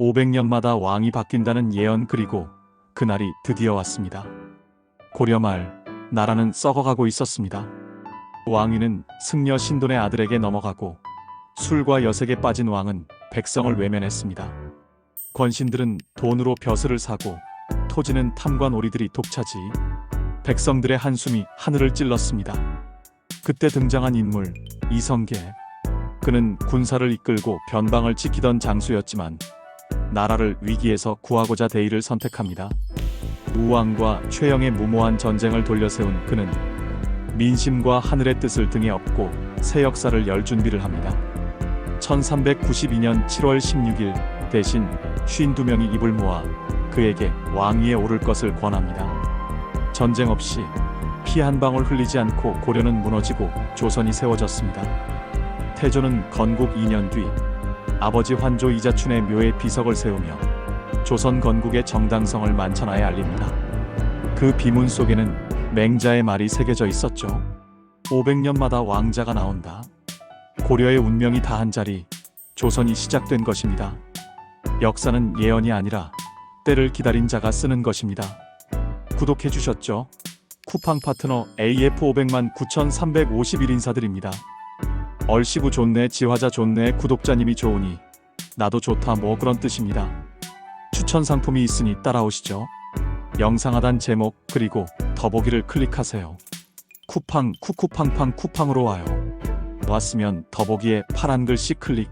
500년마다 왕이 바뀐다는 예언 그리고 그날이 드디어 왔습니다. 고려 말 나라는 썩어가고 있었습니다. 왕위는 승려 신돈의 아들에게 넘어가고 술과 여색에 빠진 왕은 백성을 외면했습니다. 권신들은 돈으로 벼슬을 사고 토지는 탐관 오리들이 독차지 백성들의 한숨이 하늘을 찔렀습니다. 그때 등장한 인물 이성계 그는 군사를 이끌고 변방을 지키던 장수였지만 나라를 위기에서 구하고자 대의를 선택합니다. 우왕과 최영의 무모한 전쟁을 돌려세운 그는 민심과 하늘의 뜻을 등에 업고 새 역사를 열 준비를 합니다. 1392년 7월 16일 대신 52명이 입을 모아 그에게 왕위에 오를 것을 권합니다. 전쟁 없이 피 한 방울 흘리지 않고 고려는 무너지고 조선이 세워졌습니다. 태조는 건국 2년 뒤 아버지 환조 이자춘의 묘에 비석을 세우며 조선 건국의 정당성을 만천하에 알립니다. 그 비문 속에는 맹자의 말이 새겨져 있었죠. 500년마다 왕자가 나온다. 고려의 운명이 다한 자리, 조선이 시작된 것입니다. 역사는 예언이 아니라 때를 기다린 자가 쓰는 것입니다. 구독해 주셨죠? 쿠팡 파트너 AF500만 9351 인사드립니다. 얼씨구 좋네 지화자 좋네 구독자님이 좋으니 나도 좋다 뭐 그런 뜻입니다. 추천 상품이 있으니 따라오시죠. 영상 하단 제목 그리고 더보기를 클릭하세요. 쿠팡 쿠쿠팡팡 쿠팡으로 와요. 왔으면 더보기에 파란 글씨 클릭